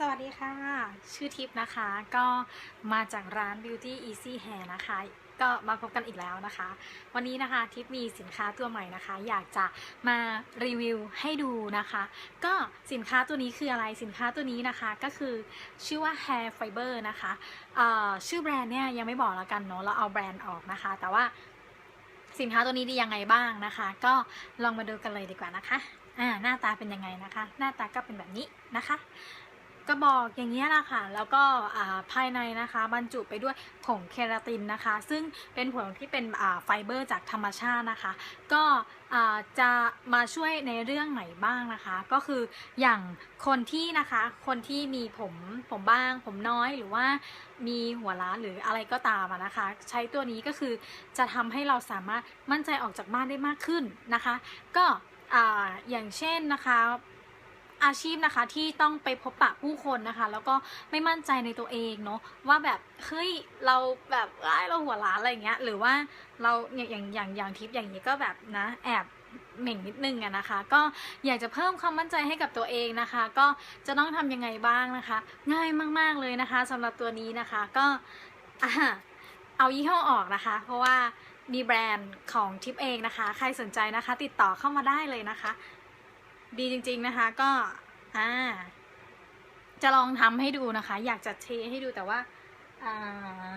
สวัสดีค่ะ ชื่อทิพย์นะคะ ก็มาจากร้าน Beauty Easy Hair นะคะ ก็มาพบกันอีกแล้วนะคะ วันนี้นะคะทิพย์มีสินค้าตัวใหม่นะคะ อยากจะมารีวิวให้ดูนะคะ ก็สินค้าตัวนี้คืออะไรสินค้าตัวนี้นะคะ ก็คือชื่อว่า Hair Fiber นะคะชื่อแบรนด์เนี่ยยังไม่บอกแล้วกันเนาะเราเอาแบรนด์ออกนะคะ แต่ว่าสินค้าตัวนี้ดียังไงบ้างนะคะ ก็ลองมาดูกันเลยดีกว่านะคะอ่าหน้าตาเป็นยังไงนะคะ หน้าตาก็เป็นแบบนี้นะคะ กระบอกอย่างนี้แหละค่ะ แล้วก็ภายในนะคะบรรจุไปด้วยผงเคราตินนะคะ ซึ่งเป็นผงที่เป็นไฟเบอร์จากธรรมชาตินะคะ ก็จะมาช่วยในเรื่องไหนบ้างนะคะ ก็คืออย่างคนที่นะคะคนที่มีผมผมบ้าง ผมน้อยหรือว่ามีหัวล้านหรืออะไรก็ตามนะคะ ใช้ตัวนี้ก็คือจะทำให้เราสามารถมั่นใจออกจากบ้านได้มากขึ้นนะคะ ก็อ่าอย่างเช่นนะคะ อาชีพนะคะที่ต้องไปพบปะผู้คนนะคะ แล้วก็ไม่มั่นใจในตัวเองเนาะว่าแบบเฮ้ยเราแบบเอ้ยเราหัวล้านอะไรอย่างเงี้ยหรือว่าเราอย่างอย่างอย่างอย่างทิปอย่างนี้ก็แบบนะแอบเหม่งนิดนึงอะนะคะ ก็อยากจะเพิ่มความมั่นใจให้กับตัวเองนะคะ ก็จะต้องทำยังไงบ้างนะคะ ง่ายมาก ๆเลยนะคะสำหรับตัวนี้นะคะก็เอายี่ห้อออกนะคะ เพราะว่ามีแบรนด์ของทิปเองนะคะ ใครสนใจนะคะ ติดต่อเข้ามาได้เลยนะคะ ดีจริง ๆนะคะ ก็อ่าจะลองทำให้ดูนะคะ อยากจะเทให้ดูแต่ว่าอ่า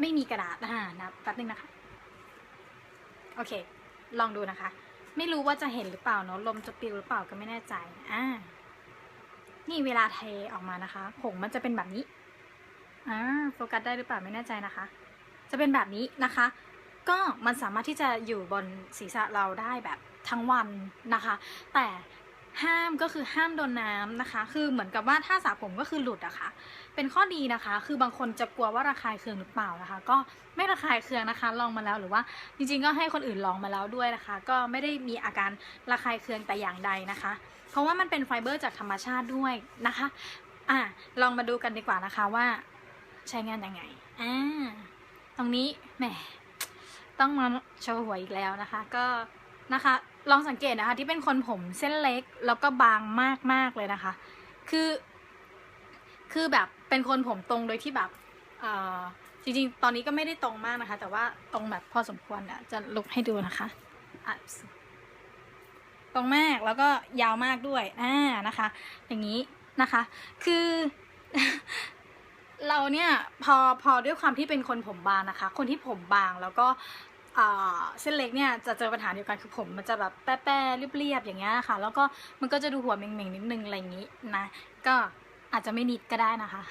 ไม่มีกระดาษอ่านะแป๊บนึงนะคะ โอเค ลองดูนะคะ ไม่รู้ว่าจะเห็นหรือเปล่าเนาะลมจะปิวหรือเปล่าก็ไม่แน่ใจอ่านี่เวลาเทออกมานะคะ ผงมันจะเป็นแบบนี้อ่าโฟกัสได้หรือเปล่าไม่แน่ใจนะคะ จะเป็นแบบนี้นะคะ ก็มันสามารถที่จะอยู่บนศีรษะเราได้แบบ ทั้งวันนะคะ แต่ห้ามก็คือห้ามโดนน้ำนะคะ คือเหมือนกับว่าถ้าสระผมก็คือหลุดอะคะ่ะ เป็นข้อดีนะคะ คือบางคนจะกลัวว่าระคายเคืองหรือเปล่านะคะ ก็ไม่ระคายเคืองนะคะ ลองมาแล้วหรือว่าจริงๆ ก็ให้คนอื่นลองมาแล้วด้วยนะคะ ก็ไม่ได้มีอาการระคายเคืองแต่อย่างใดนะคะ เพราะว่ามันเป็นไฟเบอร์จากธรรมชาติด้วยนะคะ อะลองมาดูกันดีกว่านะคะว่าใช้งานยังไง อ่า ตรงนี้แหมต้องมาโชว์หัวอีกแล้วนะคะ ก็นะคะ ลองสังเกตนะคะ ที่เป็นคนผมเส้นเล็กแล้วก็บางมากๆเลยนะคะ คือ คือแบบเป็นคนผมตรงโดยที่แบบจริงๆ ตอนนี้ก็ไม่ได้ตรงมากนะคะ แต่ว่าตรงแบบพอสมควรอะจะลุกให้ดูนะคะะตรงมากแล้วก็ยาวมากด้วยอ่านะคะ อย่างนี้นะคะ คือเราเนี่ยพอพอด้วยความที่เป็นคนผมบางนะคะ คนที่ผมบางแล้วก็ เส้นเล็กเนี่ยจะเจอปัญหาเดียวกันคือผมมันจะแบบแป้ๆเรียบๆอย่างเงี้ยค่ะ แล้วก็มันก็จะดูหัวเหม่งๆนิดนึงอะไรอย่างนี้นะ ก็อาจจะไม่นิดก็ได้นะคะ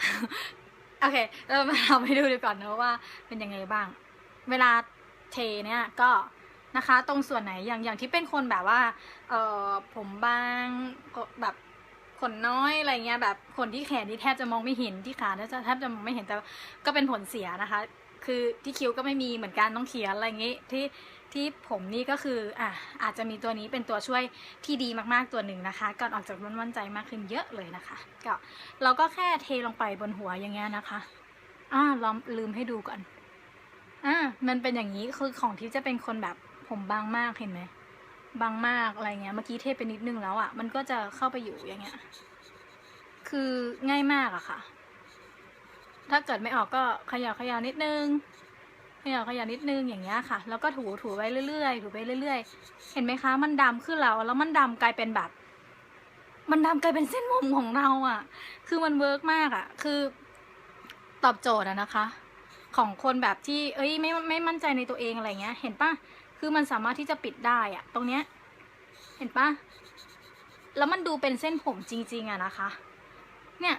โอเค เรามาทำให้ดูดีก่อนนะว่าเป็นยังไงบ้าง เวลาเทเนี่ยก็นะคะตรงส่วนไหนอย่างอย่างที่เป็นคนแบบว่าเออผมบางแบบขนน้อยอะไรเงี้ยแบบขนที่แขนที่แทบจะมองไม่เห็นที่ขาเนี่ยจะแทบจะมองไม่เห็นแต่ก็เป็นผลเสียนะคะ คือที่คิ้วก็ไม่มีเหมือนกันต้องเขียนอะไรอย่างงี้ที่ที่ผมนี่ก็คืออะอาจจะมีตัวนี้เป็นตัวช่วยที่ดีมากๆตัวหนึ่งนะคะก่อนออกจากมั่นใจมากขึ้นเยอะเลยนะคะ ก็เราก็แค่เทลงไปบนหัวอย่างเงี้ยนะคะอ่าลองลืมให้ดูก่อนอ่ามันเป็นอย่างนี้คือของที่จะเป็นคนแบบผมบางมากเห็นไหมบางมากอะไรเงี้ยเมื่อกี้เทไปนิดนึงแล้วอะ่ะมันก็จะเข้าไปอยู่อย่างเงี้ยคือง่ายมากอะค่ะ ถ้าเกิดไม่ออกก็ขยับขยับนิดนึงขยับขยับนิดนึงอย่างเงี้ยค่ะ แล้วก็ถูถูไปเรื่อยๆถูไปเรื่อยๆ เห็นไหมคะ มันดำขึ้นแล้วแล้วมันดำกลายเป็นแบบ มันดำกลายเป็นเส้นผมของเราอะ่ะ คือมันเวิร์กมากอะ่ะ คือตอบโจทย์อะนะคะ ของคนแบบที่ เอ้ยไม่ไม่มั่นใจในตัวเองอะไรเงี้ย เห็นปะคือมันสามารถที่จะปิดได้อะ ตรงเนี้ย เห็นปะแล้วมันดูเป็นเส้นผมจริง ๆอะนะคะ เนี่ย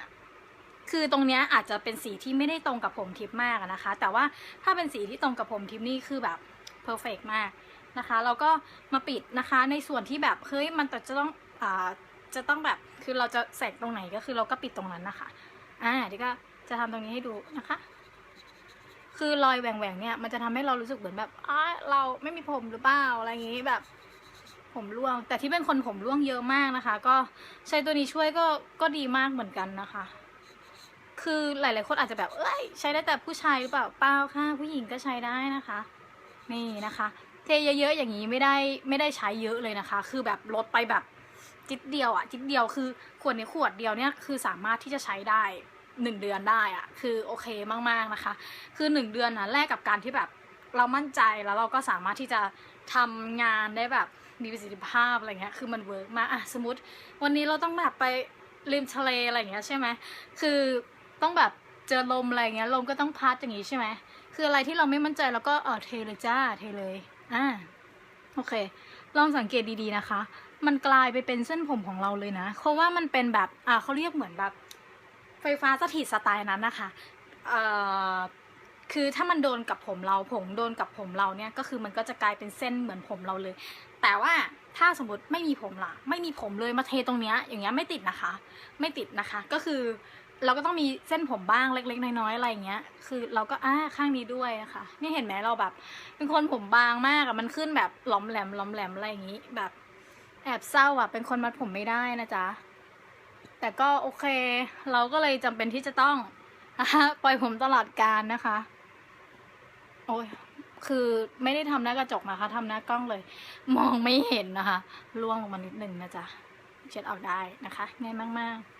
คือตรงเนี้ยอาจจะเป็นสีที่ไม่ได้ตรงกับผมทิพย์มากนะคะ แต่ว่าถ้าเป็นสีที่ตรงกับผมทิพย์นี่คือแบบเพอร์เฟกมากนะคะเราก็มาปิดนะคะในส่วนที่แบบเฮ้ยมันจะต้องอ่าจะต้องแบบคือเราจะใส่ตรงไหนก็คือเราก็ปิดตรงนั้นนะคะอ่าเดี๋ยวก็จะทำตรงนี้ให้ดูนะคะ คือรอยแหว่งๆเนี่ยมันจะทำให้เรารู้สึกเหมือนแบบอ้าเราไม่มีผมหรือเปล่าอะไรอย่างงี้แบบผมร่วง แต่ที่เป็นคนผมร่วงเยอะมากนะคะ ก็ใช้ตัวนี้ช่วยก็ก็ดีมากเหมือนกันนะคะ คือหลาย ๆ คนอาจจะแบบเอ้ยใช้ได้แต่ผู้ชายหรือเปล่าเปล่าค่ะ ผู้หญิงก็ใช้ได้นะคะ นี่นะคะ เทเยอะๆอย่างนี้ไม่ได้ไม่ได้ใช้เยอะเลยนะคะ คือแบบลดไปแบบจิตเดียวอะจิตเดียวคือขวดนี้ขวดเดียวเนี่ยคือสามารถที่จะใช้ได้หนึ่งเดือนได้อะคือโอเคมากๆนะคะ คือหนึ่งเดือนนะแลกกับการที่แบบเรามั่นใจแล้วเราก็สามารถที่จะทำงานได้แบบมีประสิทธิภาพอะไรเงี้ยคือมันเวิร์กมากอะสมมติ วันนี้เราต้องแบบไปริมทะเลอะไรเงี้ยใช่ไหมคือ ต้องแบบเจอลมอะไรเงี้ยลมก็ต้องพัดอย่างงี้ใช่ไหมคืออะไรที่เราไม่มั่นใจเราก็เออเทเลยจ้าเทเลยอ่าโอเค ลองสังเกตดีๆนะคะ มันกลายไปเป็นเส้นผมของเราเลยนะเพราะว่ามันเป็นแบบอ่าเขาเรียกเหมือนแบบ ไฟฟ้าสถิตสไตล์นั้นนะคะเอ่อคือถ้ามันโดนกับผมเราผมโดนกับผมเราเนี่ยก็คือมันก็จะกลายเป็นเส้นเหมือนผมเราเลย แต่ว่าถ้าสมมติไม่มีผมละไม่มีผมเลยมาเทตรงเนี้ยอย่างเงี้ยไม่ติดนะคะ ไม่ติดนะคะ ก็คือ เราก็ต้องมีเส้นผมบ้างเล็ก ๆ น้อยๆอะไรอย่างเงี้ย คือเราก็อ่าข้างนี้ด้วยนะคะนี่เห็นไหมเราแบบ เป็นคนผมบางมากอะมันขึ้นแบบหลอมแหลมหลอมแหลมอะไรอย่างงี้ แบบแอบเศร้าอะเป็นคนมัดผมไม่ได้นะจ๊ะแต่ก็โอเค เราก็เลยจำเป็นที่จะต้องปล่อยผมตลอดการนะคะ โอ้ยคือไม่ได้ทำหน้ากระจกนะคะทำหน้ากล้องเลย มองไม่เห็นนะคะล่วงลงมานิดนึงนะจ๊ะเช็ดออกได้นะคะ ง่ายมาก ๆ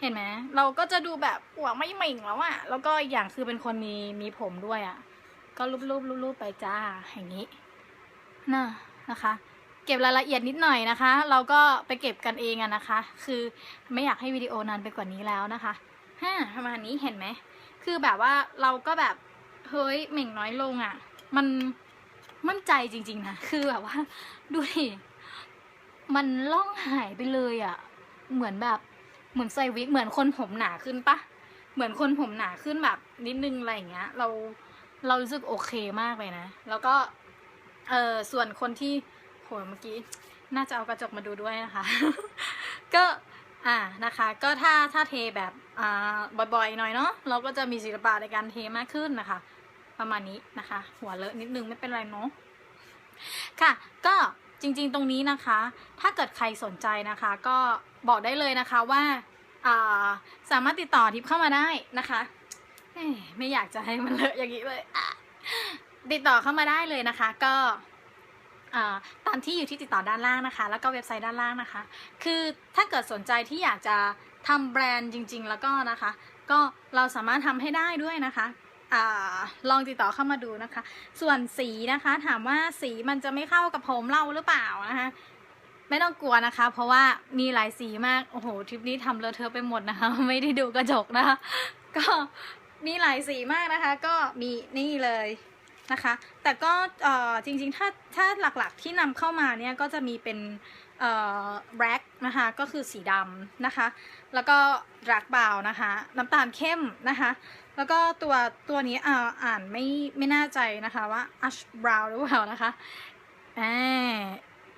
เห็นไหมเราก็จะดูแบบหัวไม่เหม่งแล้วอะแล้วก็อีกอย่างคือเป็นคนมีมีผมด้วยอะก็รูปๆรูปไปจ้าอย่างนี้น่ะนะคะ เก็บรายละเอียดนิดหน่อยนะคะ เราก็ไปเก็บกันเองอะนะคะ คือไม่อยากให้วิดีโอนานไปกว่านี้แล้วนะคะฮ่าประมาณนี้เห็นไหมคือแบบว่าเราก็แบบเฮ้ยเหม่งน้อยลงอะมันมั่นใจจริงๆนะคือแบบว่าดูดิมันล่องหายไปเลยอะเหมือนแบบ เหมือนใส่วิกเหมือนคนผมหนาขึ้นปะเหมือนคนผมหนาขึ้นแบบนิดนึงอะไรอย่างเงี้ย เราเรารู้สึกโอเคมากเลยนะ แล้วก็เออส่วนคนที่โหเมื่อกี้น่าจะเอากระจกมาดูด้วยนะคะ ก็อ่านะคะ ก็ถ้าถ้าเทแบบอ่าบ่อยๆหน่อยเนาะเราก็จะมีศิลปะในการเทมากขึ้นนะคะ ประมาณนี้นะคะ หัวเลอะนิดนึงไม่เป็นไรเนาะค่ะ ก็ จริงๆตรงนี้นะคะ ถ้าเกิดใครสนใจนะคะ ก็บอกได้เลยนะคะว่าาสามารถติดต่อทิปเข้ามาได้นะคะไม่อยากจะให้มันเลอะอย่างนี้เลยติดต่อเข้ามาได้เลยนะคะ ก็ตามที่อยู่ที่ติดต่อด้านล่างนะคะ แล้วก็เว็บไซต์ด้านล่างนะคะ คือถ้าเกิดสนใจที่อยากจะทำแบรนด์จริง ๆ แล้วก็นะคะ ก็เราสามารถทำให้ได้ด้วยนะคะ อลองติดต่อเข้ามาดูนะคะ ส่วนสีนะคะถามว่าสีมันจะไม่เข้ากับผมเราหรือเปล่านะคะไม่ต้องกลัวนะคะ เพราะว่ามีหลายสีมาก โอ้โหทริปนี้ทำเลอะเทอะไปหมดนะคะ ไม่ได้ดูกระจกนะคะ ก็มีหลายสีมากนะคะ ก็มีนี่เลยนะคะ แต่ก็เอ่อจริงๆ ถ้าถ้าหลักๆที่นำเข้ามาเนี่ยก็จะมีเป็นเอ่อแบล็กนะคะ ก็คือสีดำนะคะ แล้วก็รักบาวนะคะ น้ำตาลเข้มนะคะ แล้วก็ตัวตัวนี้อ่าอ่านไม่ไม่แน่ใจนะคะว่า ash brown หรือเปล่านะคะอ่า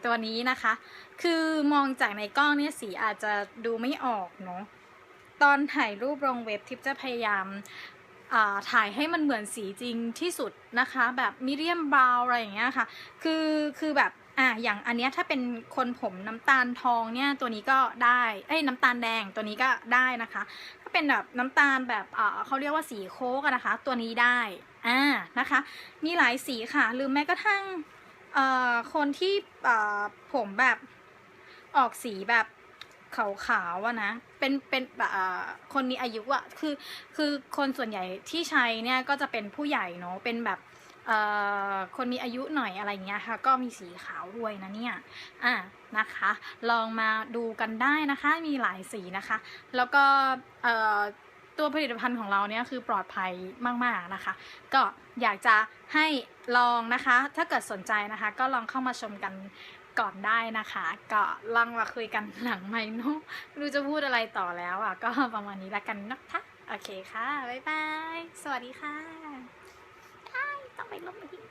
ตัวนี้นะคะ คือมองจากในกล้องเนี่ยสีอาจจะดูไม่ออกเนาะตอนถ่ายรูปลงเว็บทิปจะพยายามาถ่ายให้มันเหมือนสีจริงที่สุดนะคะ แบบมีเดียมบราวอะไรอย่างเงี้ยค่ะ คือคือแบบ อะอย่างอันเนี้ยถ้าเป็นคนผมน้ำตาลทองเนี่ยตัวนี้ก็ได้เอ้ยน้ำตาลแดงตัวนี้ก็ได้นะคะ ถ้าเป็นแบบน้ำตาลแบบอ่าเขาเรียกว่าสีโค้กนะคะ ตัวนี้ได้อ่านะคะ มีหลายสีค่ะหรือแม้กระทั่งเอ่อคนที่เอ่อผมแบบออกสีแบบขาวๆอะนะ เป็น เป็นแบบคนมีอายุอะคือ คือคนส่วนใหญ่ที่ใช้เนี่ยก็จะเป็นผู้ใหญ่เนาะ เป็นแบบ คนมีอายุหน่อยอะไรเงี้ยค่ะ ก็มีสีขาวด้วยนะเนี่ยอะนะคะ ลองมาดูกันได้นะคะ มีหลายสีนะคะ แล้วก็ตัวผลิตภัณฑ์ของเราเนี่ยคือปลอดภัยมาก ๆ นะคะ ก็อยากจะให้ลองนะคะ ถ้าเกิดสนใจนะคะ ก็ลองเข้ามาชมกันก่อนได้นะคะ ก็ลองมาคุยกันหลังไม่เนะรู้จะพูดอะไรต่อแล้วอะ ก็ประมาณนี้ละกันนะคะ โอเคค่ะ บ๊ายบาย สวัสดีค่ะ ได้ต้องไปลบไปที่